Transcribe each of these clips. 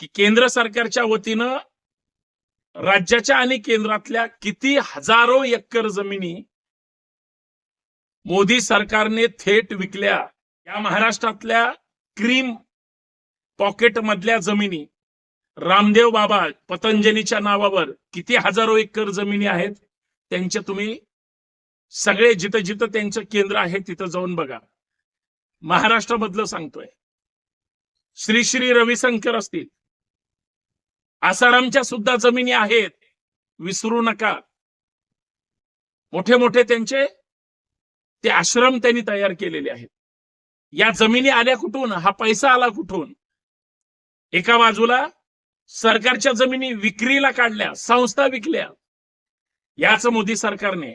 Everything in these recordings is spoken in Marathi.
की केंद्र सरकारच्या वतीनं राज्याच्या आणि केंद्रातल्या किती हजारो एकर जमिनी मोदी सरकारने थेट विकल्या या महाराष्ट्रातल्या क्रीम पॉकेट मधल्या जमिनी. रामदेव बाबा पतंजलीच्या नावावर किती हजारो एकर जमिनी आहेत त्यांचे तुम्ही सगळे जिथं जिथं त्यांचं केंद्र आहे तिथं जाऊन बघा. महाराष्ट्रामधलं सांगतोय. श्री श्री रविशंकर असतील आसारामच्या सुद्धा जमिनी आहेत. विसरू नका. मोठे मोठे त्यांचे ते आश्रम त्यांनी तयार केलेले आहेत. या जमिनी आल्या कुठून? हा पैसा आला कुठून? एका बाजूला सरकारच्या जमिनी विक्रीला काढल्या संस्था विकल्या. याच मोदी सरकारने.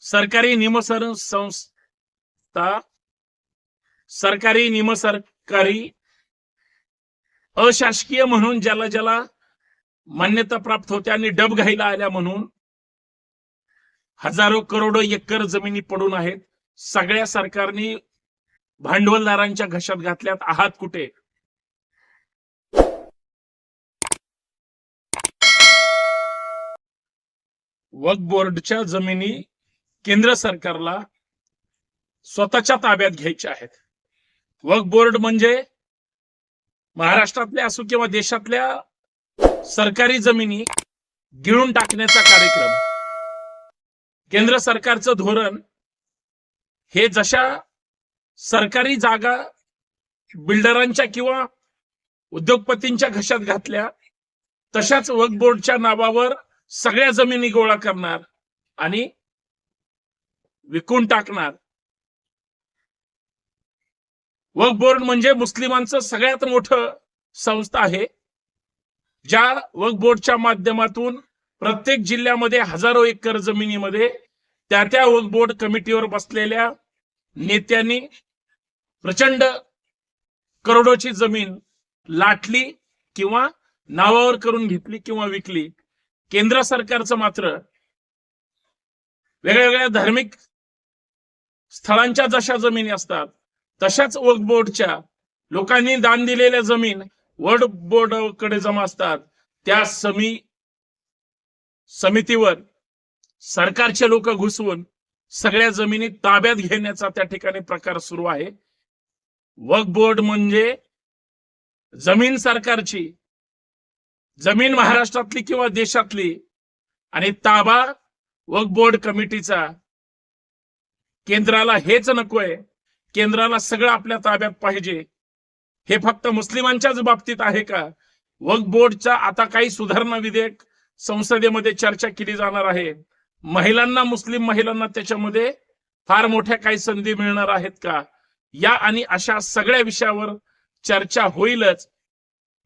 सरकारी निमसर संस्था सरकारी निमसरकारी अशासकीय म्हणून ज्याला ज्याला मान्यता प्राप्त होत्या आणि डब घायला आल्या म्हणून हजारो करोडो एकर जमिनी पडून आहेत. सगळ्या सरकारने भांडवलदारांच्या घशात घातल्यात. आहात कुठे? वक बोर्डच्या जमिनी केंद्र सरकारला स्वतःच्या ताब्यात घ्यायच्या आहेत. वक बोर्ड म्हणजे महाराष्ट्रातल्या असो किंवा देशातल्या सरकारी जमिनी गिळून टाकण्याचा कार्यक्रम. केंद्र सरकारचं धोरण हे जशा सरकारी जागा बिल्डरांच्या किंवा उद्योगपतींच्या घशात घातल्या तशाच वर्क बोर्डच्या नावावर सगळ्या जमिनी गोळा करणार आणि विकून टाकणार वक्फ बोर्ड म्हणजे मुस्लिमांचं सगळ्यात मोठं संस्था आहे. ज्या वक्फ बोर्डच्या माध्यमातून प्रत्येक जिल्ह्यामध्ये हजारो एकर जमिनीमध्ये त्या त्या वक्फ बोर्ड कमिटीवर बसलेल्या नेत्यांनी प्रचंड करोडोची जमीन लाटली किंवा नावावर करून घेतली किंवा विकली. केंद्र सरकारचं मात्र वेगळ्या वेगळ्या धार्मिक स्थळांच्या जशा जमिनी असतात तशाच वक्फ बोर्डच्या लोकांनी दान दिलेल्या जमीन वर्ड बोर्डकडे जमा असतात. त्या समी समितीवर सरकारचे लोक घुसवून सगळ्या जमिनी ताब्यात घेण्याचा त्या ठिकाणी प्रकार सुरू आहे. वक्फ बोर्ड म्हणजे जमीन सरकारची जमीन महाराष्ट्रातली किंवा देशातली आणि ताबा वक्फ बोर्ड कमिटीचा केंद्राला हेच नकोय. केंद्राला सगळं आपल्या ताब्यात पाहिजे. हे फक्त मुस्लिमांच्याच बाबतीत आहे का? वक्फ बोर्डचा आता काही सुधारणा विधेयक संसदेमध्ये चर्चा केली जाणार आहे. महिलांना मुस्लिम महिलांना त्याच्यामध्ये फार मोठ्या काही संधी मिळणार आहेत का? या आणि अशा सगळ्या विषयावर चर्चा होईलच.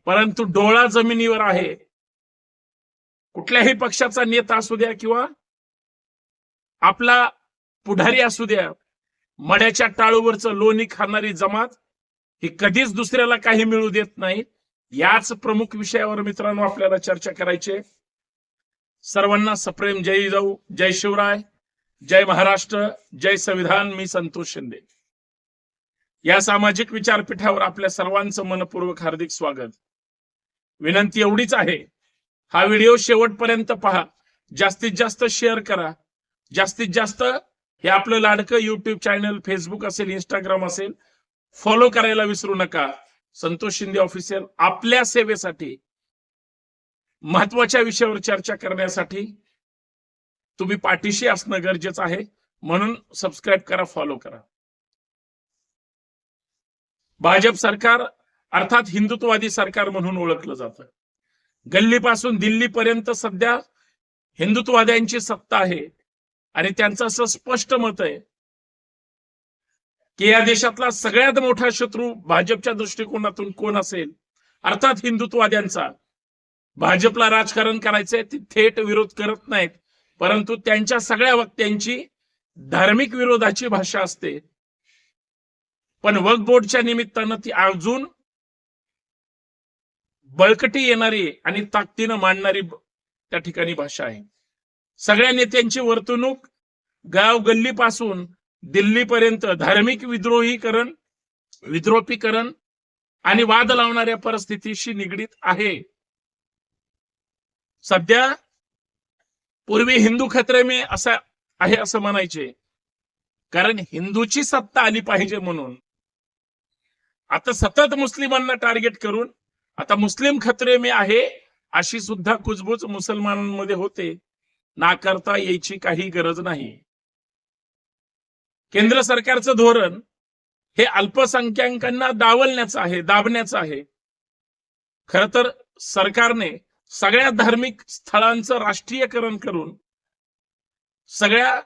परंतु डोळा जमिनीवर आहे. कुठल्याही पक्षाचा नेता असू द्या किंवा आपला पुढारी असू द्या मड्याच्या टाळूवरचं लोणी खाणारी जमात ही कधीच दुसऱ्याला काही मिळू देत नाही. याच प्रमुख विषयावर मित्रांनो आपल्याला चर्चा करायची सर्वांना सप्रेम जय जाऊ जय शिवराय जय महाराष्ट्र जय संविधान मी संतोष शिंदे. या सामाजिक विचारपीठावर आपल्या सर्वांचं मनपूर्वक हार्दिक स्वागत. विनंती एवढीच आहे हा व्हिडिओ शेवटपर्यंत पहा. जास्तीत जास्त शेअर करा. जास्तीत जास्त हे आपलं लाडकं युट्यूब चॅनल फेसबुक असेल इंस्टाग्राम असेल फॉलो करायला विसरू नका. संतोष शिंदे ऑफिशियल आपल्या सेवेसाठी महत्त्वाच्या विषयावर चर्चा करण्यासाठी तुम्ही पाठीशी असणं गरजेचं आहे. म्हणून सबस्क्राईब करा फॉलो करा. भाजप सरकार अर्थात हिंदुत्ववादी सरकार म्हणून ओळखलं जातं. गल्लीपासून दिल्लीपर्यंत सध्या हिंदुत्ववाद्यांची सत्ता आहे. आणि त्यांचं असं स्पष्ट मत आहे की या देशातला सगळ्यात मोठा शत्रू भाजपच्या दृष्टिकोनातून कोण असेल? अर्थात हिंदुत्ववाद्यांचा. भाजपला राजकारण करायचंय ते थेट विरोध करत नाहीत. परंतु त्यांच्या सगळ्या वक्त्यांची धार्मिक विरोधाची भाषा असते. पण वकबोर्डच्या बोर्डच्या निमित्तानं ती अजून बळकटी येणारी आणि ताकदीनं मांडणारी त्या ठिकाणी भाषा आहे. सगळ्या नेत्यांची वर्तणूक गाव गल्लीपासून दिल्लीपर्यंत धार्मिक विद्रोहीकरण विद्रोपीकरण आणि वाद लावणाऱ्या परिस्थितीशी निगडीत आहे. सध्या पूर्वी हिंदू खत्रे मे असा आहे असं म्हणायचे. कारण हिंदूची सत्ता आली पाहिजे म्हणून. आता सतत मुस्लिमांना टार्गेट करून आता मुस्लिम खत्रे मे आहे अशी सुद्धा कुजबूज मुसलमानांमध्ये होते. नाकारता यायची काही गरज नाही. केंद्र सरकारचं धोरण हे अल्पसंख्याकांना दावलण्याचं आहे दाबण्याचं आहे. खर तर सरकारने सगळ्या धार्मिक स्थळांचं राष्ट्रीयकरण करून सगळ्या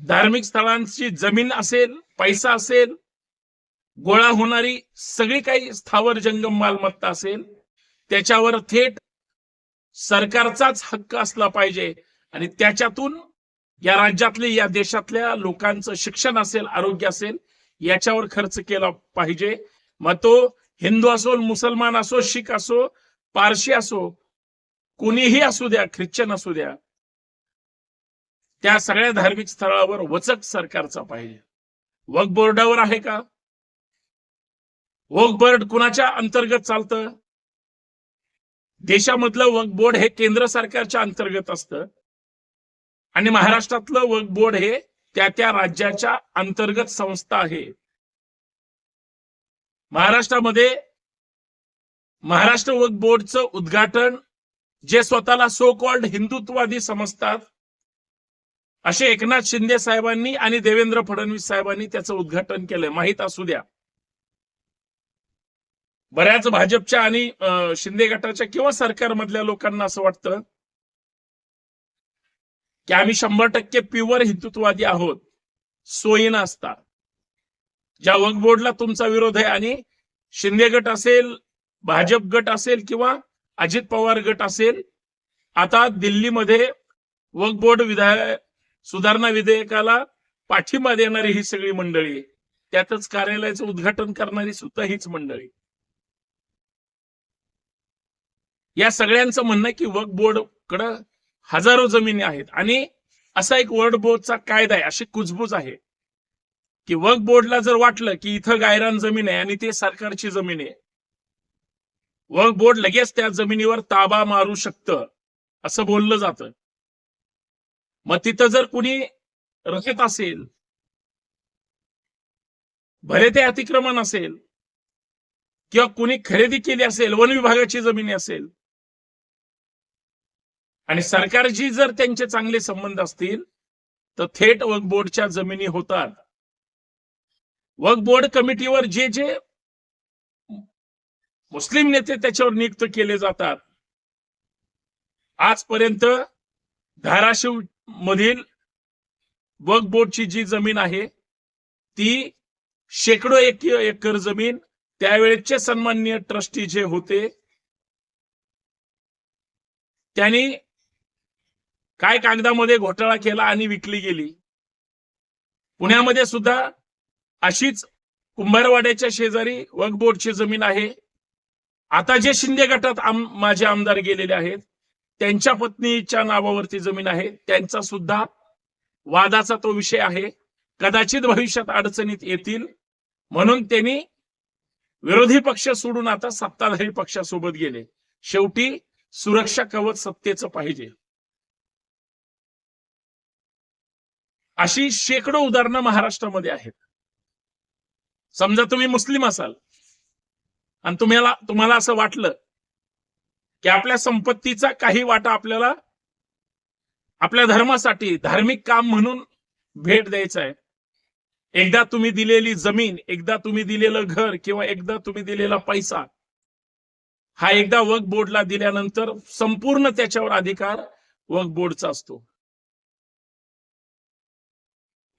धार्मिक स्थळांची जमीन असेल पैसा असेल गोळा होणारी सगळी काही स्थावर जंगम मालमत्ता असेल त्याच्यावर थेट सरकारचाच हक्क असला पाहिजे. आणि त्याच्यातून या राज्यातले या देशातल्या लोकांचं शिक्षण असेल आरोग्य असेल याच्यावर खर्च केला पाहिजे. मग तो हिंदू असो मुसलमान असो शीख असो पारशी असो कोणीही असू द्या ख्रिश्चन असू द्या त्या सगळ्या धार्मिक स्थळावर वचक सरकारचा पाहिजे. वक बोर्डावर आहे का? वक बोर्ड कुणाच्या अंतर्गत चालतं? देशामधलं वक बोर्ड हे केंद्र सरकारच्या अंतर्गत असतं. आणि महाराष्ट्रातलं वक्फ बोर्ड हे त्या त्या राज्याच्या अंतर्गत संस्था आहे. महाराष्ट्रामध्ये महाराष्ट्र वक्फ बोर्डचं उद्घाटन जे स्वतःला सो कॉल्ड हिंदुत्ववादी समजतात असे एकनाथ शिंदे साहेबांनी आणि देवेंद्र फडणवीस साहेबांनी त्याचं उद्घाटन केलंय. माहीत असू द्या. बऱ्याच भाजपच्या आणि शिंदे गटाच्या किंवा सरकारमधल्या लोकांना असं वाटतं की आम्ही शंभर टक्के प्युअर हिंदुत्ववादी आहोत. सोयी असता ज्या वक्फ बोर्डला तुमचा विरोध आहे आणि शिंदे गट असेल भाजप गट असेल किंवा अजित पवार गट असेल आता दिल्लीमध्ये वक्फ बोर्ड विधाय सुधारणा विधेयकाला पाठिंबा देणारी ही सगळी मंडळी त्यातच कार्यालयाचं उद्घाटन करणारी सुद्धा हीच मंडळी. या सगळ्यांचं म्हणणं की वक्फ बोर्ड कडं हजारो जमिनी आहेत. आणि असा एक वर्ल्ड बोर्डचा कायदा आहे अशी कुजबूज आहे की वर्क बोर्डला जर वाटलं की इथं गायरान जमीन आहे आणि ते सरकारची जमीन आहे वर्क बोर्ड लगेच त्या जमिनीवर ताबा मारू शकतं असं बोललं जातं. मग तिथं जर कुणी रचत असेल भले ते अतिक्रमण असेल किंवा कुणी खरेदी केली असेल वन विभागाची जमिनी असेल आणि सरकारची जर त्यांचे चांगले संबंध असतील तर थेट वक्फ बोर्डच्या जमिनी होतात. वक्फ बोर्ड कमिटीवर जे जे मुस्लिम नेते त्याच्यावर नियुक्त केले जातात. आजपर्यंत धाराशिव मधील वक्फ बोर्डची जी जमीन आहे ती शेकडो एक एकर जमीन त्यावेळेचे सन्माननीय ट्रस्टी जे होते त्यांनी काय कागदामध्ये घोटाळा केला आणि विकली गेली? पुण्यामध्ये सुद्धा अशीच कुंभारवाड्याच्या शेजारी वक बोर्डची जमीन आहे. आता जे शिंदे गटात आम माझे आमदार गेलेले आहेत त्यांच्या पत्नीच्या नावावरती जमीन आहे. त्यांचा सुद्धा वादाचा तो विषय आहे. कदाचित भविष्यात अडचणीत येतील. म्हणून त्यांनी विरोधी पक्ष सोडून आता सत्ताधारी पक्षासोबत गेले. शेवटी सुरक्षा कवच सत्तेचं पाहिजे. अशी शेकडो उदाहरणं महाराष्ट्रामध्ये आहेत. समजा तुम्ही मुस्लिम असाल आणि तुम्हाला तुम्हाला असं वाटलं की आपल्या संपत्तीचा काही वाटा आपल्याला आपल्या धर्मासाठी धार्मिक काम म्हणून भेट द्यायचा आहे. एकदा तुम्ही दिलेली जमीन एकदा तुम्ही दिलेलं घर किंवा एकदा तुम्ही दिलेला पैसा हा एकदा वक बोर्डला दिल्यानंतर संपूर्ण त्याच्यावर अधिकार वक बोर्डचा असतो.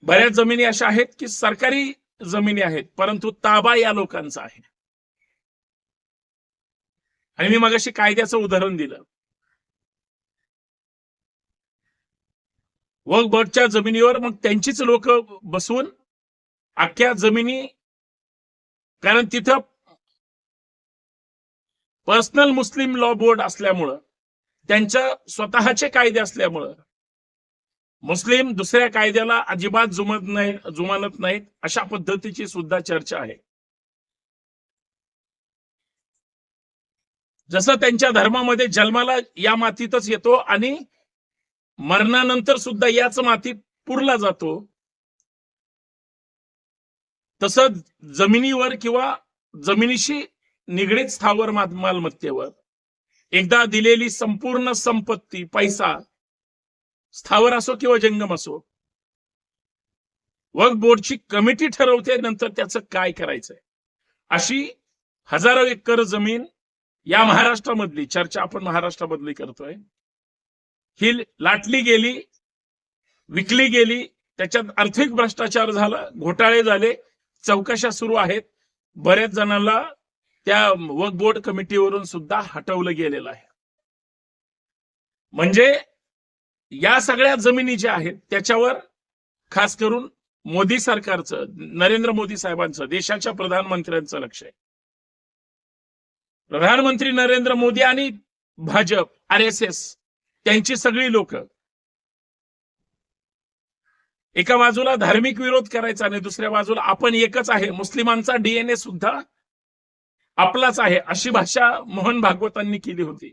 बऱ्याच जमिनी अशा आहेत की सरकारी जमिनी आहेत परंतु ताबा या लोकांचा आहे. आणि मी मगाशी कायद्याचं उदाहरण दिलं. वर्क बोर्डच्या जमिनीवर मग त्यांचीच लोक बसवून अख्ख्या जमिनी कारण तिथं पर्सनल मुस्लिम लॉ बोर्ड असल्यामुळं त्यांच्या स्वतःचे कायदे असल्यामुळं मुस्लिम दुसऱ्या कायद्याला अजिबात जुमत नाही जुमानत नाहीत अशा पद्धतीची सुद्धा चर्चा आहे. जसं त्यांच्या धर्मामध्ये जन्माला या मातीतच येतो आणि मरणानंतर सुद्धा याच मातीत पुरला जातो तसं जमिनीवर किंवा जमिनीशी निगडीत स्थावर मालमत्तेवर. एकदा दिलेली संपूर्ण संपत्ती पैसा स्थावर असो किंवा जंगम असो वक्फ बोर्डची कमिटी ठरवते नंतर त्याचं काय करायचंय. अशी हजारो एकर जमीन या महाराष्ट्रामधली चर्चा आपण महाराष्ट्रामधली करतोय. ही लाटली गेली विकली गेली त्याच्यात आर्थिक भ्रष्टाचार झाला घोटाळे झाले चौकशा सुरू आहेत. बऱ्याच जणांना त्या वक्फ बोर्ड कमिटीवरून सुद्धा हटवलं गेलेलं आहे. म्हणजे या सगळ्या जमिनी ज्या आहेत त्याच्यावर खास करून मोदी सरकारचं नरेंद्र मोदी साहेबांचं देशाच्या प्रधानमंत्र्यांचं लक्ष आहे. प्रधानमंत्री नरेंद्र मोदी आणि भाजप आर एस एस त्यांची सगळी लोक एका बाजूला धार्मिक विरोध करायचा आणि दुसऱ्या बाजूला आपण एकच आहे मुस्लिमांचा डीएनए सुद्धा आपलाच आहे अशी भाषा मोहन भागवतांनी केली होती.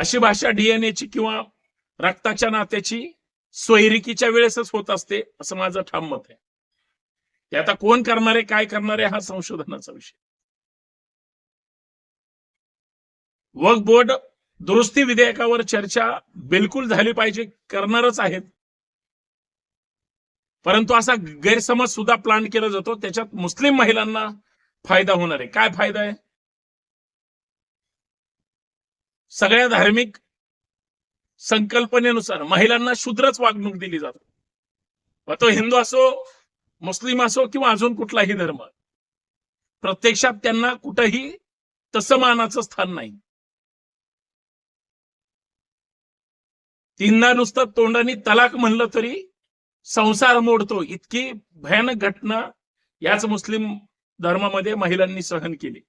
अशी भाषा डीएनएची किंवा रक्ताच्या नात्याची स्वैरिकीच्या वेळेसच होत असते असं माझं ठाम मत आहे. ते आता कोण करणारे काय करणारे हा संशोधनाचा विषय. वक्फ बोर्ड दुरुस्ती विधेयकावर चर्चा बिलकुल झाली पाहिजे करणारच आहेत. परंतु असा गैरसमज सुद्धा प्लान केला जातो त्याच्यात मुस्लिम महिलांना फायदा होणार आहे. काय फायदा आहे? सगळ्या धार्मिक संकल्पनेनुसार महिलांना शूद्रच वागणूक दिली जाते. मग तो हिंदू असो मुस्लिम असो किंवा अजून कुठलाही धर्म प्रत्यक्षात त्यांना कुठंही तसं मानाचं स्थान नाही. तीनदा नुसतं तोंडाने तलाक म्हणलं तरी संसार मोडतो. इतकी भयानक घटना याच मुस्लिम धर्मामध्ये महिलांनी सहन केली.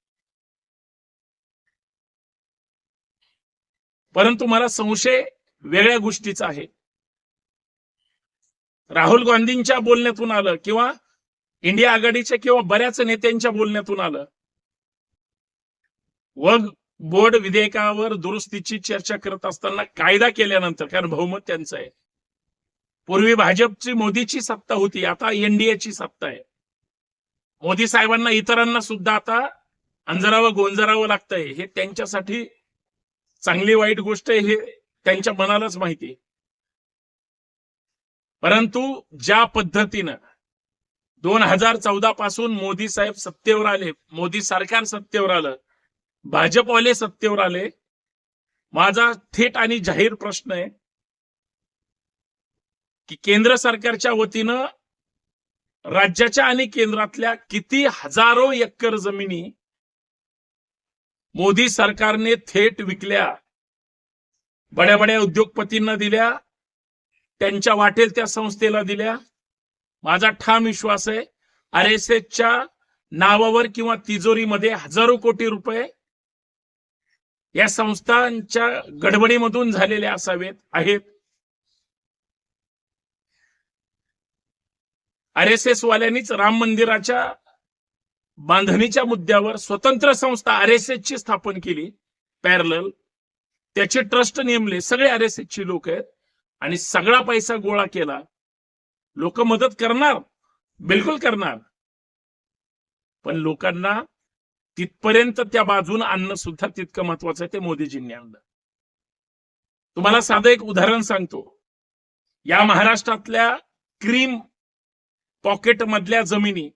परंतु मला संशय वेगळ्या गोष्टीचा आहे. राहुल गांधींच्या बोलण्यातून आलं किंवा इंडिया आघाडीच्या किंवा बऱ्याच नेत्यांच्या बोलण्यातून आलं. वग बोर्ड विधेयकावर दुरुस्तीची चर्चा करत असताना कायदा केल्यानंतर कारण बहुमत त्यांचं आहे. पूर्वी भाजपची मोदीची सत्ता होती आता एनडीएची सत्ता आहे. मोदी साहेबांना इतरांना सुद्धा आता अंजरावं गोंजरावं लागतंय हे त्यांच्यासाठी चांगली वाईट गोष्ट हे त्यांच्या मनालाच माहिती आहे. परंतु ज्या पद्धतीनं दोन हजार चौदा पासून मोदी साहेब सत्तेवर आले मोदी सरकार सत्तेवर आलं भाजपवाले सत्तेवर आले माझा थेट आणि जाहीर प्रश्न आहे की केंद्र सरकारच्या वतीनं राज्याच्या आणि केंद्रातल्या किती हजारो एकर जमिनी मोदी सरकारने थेट विकल्या बड्या बड्या उद्योगपतींना दिल्या त्यांच्या वाटेल त्या संस्थेला दिल्या. माझा ठाम विश्वास आहे आर एस एसच्या नावावर किंवा तिजोरीमध्ये हजारो कोटी रुपये या संस्थांच्या गडबडीमधून झालेले असावेत आहेत. आर एस एस वाल्यांनीच राम मंदिराच्या बांधणीच्या मुद्द्यावर स्वतंत्र संस्था आर एस ची स्थापन केली. पॅरल त्याचे ट्रस्ट नेमले. सगळे आर एस ची लोक आहेत. आणि सगळा पैसा गोळा केला. लोक मदत करणार. बिलकुल करणार. पण लोकांना तिथपर्यंत त्या बाजून आणणं सुद्धा तितकं महत्वाचं आहे ते मोदीजींनी आणलं. तुम्हाला साधं एक उदाहरण सांगतो. या महाराष्ट्रातल्या क्रीम पॉकेट मधल्या जमिनी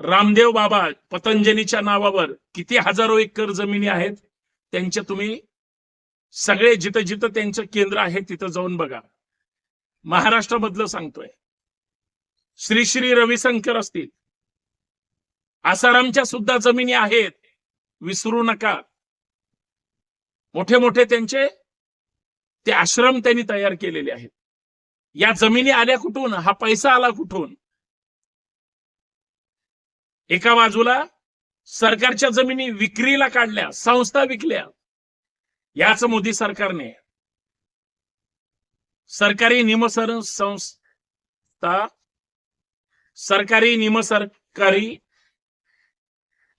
रामदेव बाबा पतंजलीच्या नावावर किती हजारो एकर जमिनी आहेत त्यांच्या तुम्ही सगळे जिथं जिथं त्यांचं केंद्र आहे तिथं जाऊन बघा. महाराष्ट्रामधलं सांगतोय. श्री श्री रविशंकर असतील. आसारामच्या सुद्धा जमिनी आहेत. विसरू नका. मोठे मोठे त्यांचे ते आश्रम त्यांनी तयार केलेले आहेत. या जमिनी आल्या कुठून? हा पैसा आला कुठून? एका बाजूला सरकारच्या जमिनी विक्रीला काढल्या संस्था विकल्या. याच मोदी सरकारने सरकारी निमसर संस्था सरकारी निमसरकारी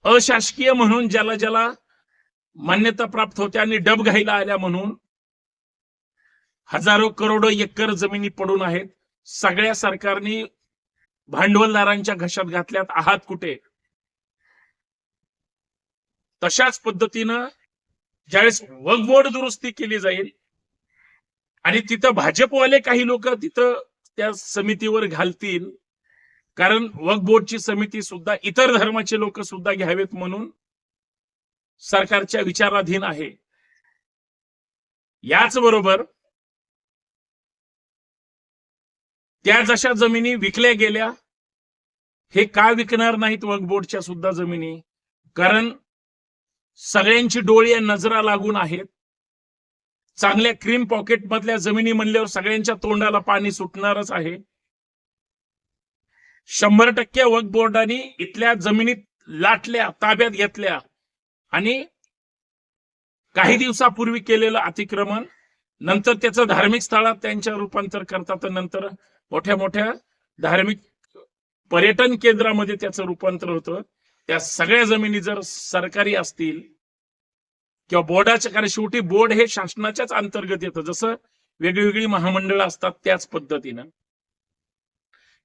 अशासकीय म्हणून ज्याला ज्याला मान्यता प्राप्त होत्या आणि डब घायला आल्या म्हणून हजारो करोडो एकर जमिनी पडून आहेत. सगळ्या सरकारनी भांडवलदारांच्या घशात घातल्यात आहात कुठे? तशाच पद्धतीनं ज्यावेळेस वगबोर्ड दुरुस्ती केली जाईल आणि तिथं भाजपवाले काही लोक तिथं त्या समितीवर घालतील कारण वगबोर्डची समिती सुद्धा इतर धर्माचे लोक सुद्धा घ्यावेत म्हणून सरकारच्या विचाराधीन आहे. याच बरोबर त्या जशा जमिनी विकल्या गेल्या हे का विकणार नाहीत वक्फ बोर्डच्या सुद्धा जमिनी? कारण सगळ्यांची डोळी नजरा लागून आहेत. चांगल्या क्रीम पॉकेट मधल्या जमिनी म्हणल्यावर सगळ्यांच्या तोंडाला पाणी सुटणारच आहे. शंभर टक्के वक्फ बोर्डाने इथल्या जमिनीत लाटल्या ताब्यात घेतल्या आणि काही दिवसापूर्वी केलेलं अतिक्रमण नंतर त्याचं धार्मिक स्थळात त्यांच्या रूपांतर करतात नंतर मोठ्या मोठ्या धार्मिक पर्यटन केंद्रामध्ये त्याचं रूपांतर होतं. त्या सगळ्या जमिनी जर सरकारी असतील किंवा बोर्डाच्या कारण शेवटी बोर्ड हे शासनाच्याच अंतर्गत येतं. जसं वेगळी महामंडळ असतात त्याच पद्धतीनं.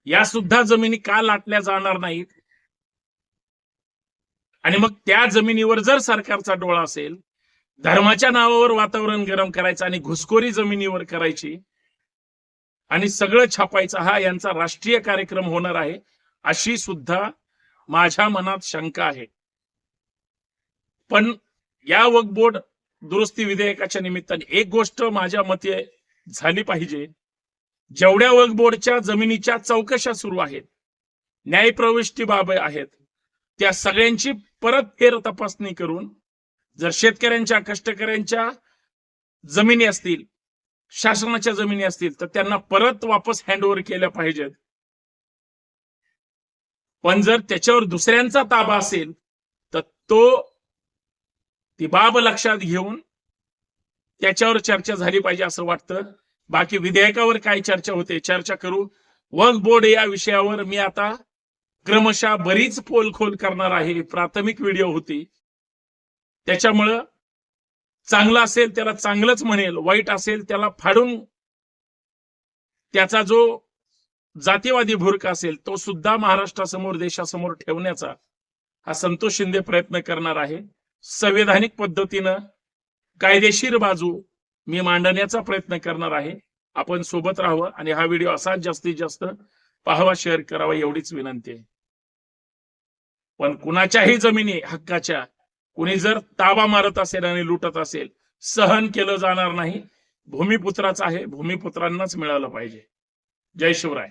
या सुद्धा जमिनी का लाटल्या जाणार नाहीत? आणि मग त्या जमिनीवर जर सरकारचा डोळा असेल धर्माच्या नावावर वातावरण गरम करायचं आणि घुसखोरी जमिनीवर करायची आणि सगळं छापायचं हा यांचा राष्ट्रीय कार्यक्रम होणार आहे अशी सुद्धा माझ्या मनात शंका आहे. पण या वक्फ बोर्ड दुरुस्ती विधेयकाच्या निमित्ताने एक गोष्ट माझ्या मते झाली पाहिजे. जेवढ्या वक्फ बोर्डच्या जमिनीच्या चौकशा सुरू आहेत न्यायप्रविष्टी बाब आहेत त्या सगळ्यांची परत फेर तपासणी करून जर शेतकऱ्यांच्या कष्टकऱ्यांच्या जमिनी असतील शासनाच्या जमिनी असतील तर त्यांना परत वापस हँडओव्हर केल्या पाहिजेत. पण जर त्याच्यावर दुसऱ्यांचा ताबा असेल तर तो ती बाब लक्षात घेऊन त्याच्यावर चर्चा झाली पाहिजे असं वाटतं. बाकी विधेयकावर काय चर्चा होते चर्चा करू. वक्फ बोर्ड या विषयावर मी आता क्रमशः बरीच पोलखोल करणार आहे. प्राथमिक व्हिडिओ होती. त्याच्यामुळं चांगलं असेल त्याला चांगलंच म्हणेल वाईट असेल त्याला फाडून त्याचा जो जातीवादी भुरका असेल तो सुद्धा महाराष्ट्रासमोर देशासमोर ठेवण्याचा हा संतोष शिंदे प्रयत्न करणार आहे. संवैधानिक पद्धतीनं कायदेशीर बाजू मी मांडण्याचा प्रयत्न करणार आहे. आपण सोबत राहावं आणि हा व्हिडिओ असाच जास्तीत जास्त पाहावा शेअर करावा एवढीच विनंती आहे. पण कुणाच्याही जमिनी हक्काच्या कुणी जर ताबा मारत असेल आणि लुटत असेल सहन केलं जाणार नाही. भूमिपुत्राच आहे भूमिपुत्रांनाच मिळालं पाहिजे. जय शिवराय.